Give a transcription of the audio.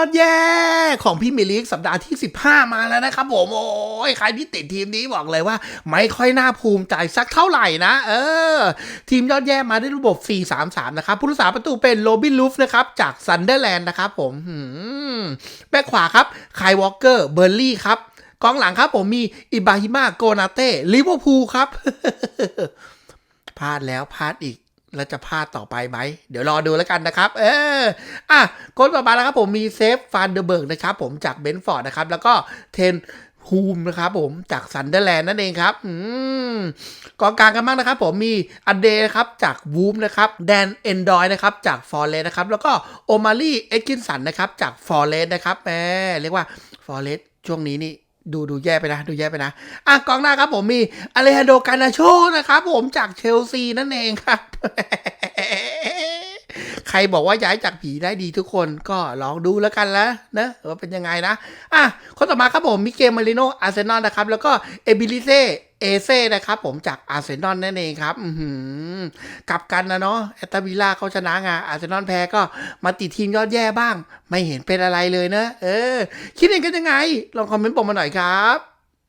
อดแย่ของพี่มิลิกสัปดาห์ที่ 15 มาแล้วนะครับผมโอ้ยใครที่ติดทีมนี้บอกเลยว่า ไม่ค่อยน่าภูมิใจสักเท่าไหร่นะ เออ ทีมยอดแย่มาด้วยระบบ 4-3-3 นะครับผู้รักษาประตูเป็นโรบินลูฟนะครับ จากซันเดอร์แลนด์นะครับผมหืมแบ็คขวาครับไควอลเกอร์เบอร์ลี่ครับกองหลังครับผมมีอิบาฮิมาโกนาเต้ลิเวอร์พูลครับพลาดแล้วพลาดอีก แล้วจะพลาดต่อไปไหม เดี๋ยวรอดูแล้วกันนะครับ เออ อะคนต่อมาแล้วครับผมมีเซฟฟานเดอร์เบิร์กนะครับผมจากเบนฟอร์ดนะครับ แล้วก็เทนฮูมนะครับผมจากซันเดอร์แลนด์นั่นเองครับ อืมกองกลางกันบ้างนะครับผมมีอันเดนะครับจากวูมนะครับแดนเอนดอยนะครับจากฟอร์เรสนะครับ แล้วก็โอมารีเอ็กกินสันนะครับจากฟอร์เรสนะครับแหมเรียกว่าฟอร์เรสช่วงนี้นี่ ดูดูแย่ไปนะ ดูแย่ไปนะอะกองหน้าครับผมมีอเลฮันโดกานาโชนะครับผมจากเชลซีนั่นเองครับใครบอกว่าย้ายจากผีได้ดีทุกคนก็ลองดูแล้วกันแล้วนะว่าเป็นยังไงนะ อะ คนต่อมาครับผมมิเกลมาริโนอาร์เซนอลนะครับ แล้วก็เอบิลิเซ เอเซ่นะครับผมจากอาร์เซนอลนั่นเองครับกลับกันนะเนาะแอตตาวิล่าเขาชนะงาอาร์เซนอลแพ้ก็มาติดทีมยอดแย่บ้าง ไม่เห็นเป็นอะไรเลยเนอะเออ คิดเห็นกันยังไง ลองคอมเมนต์บอกมาหน่อยครับ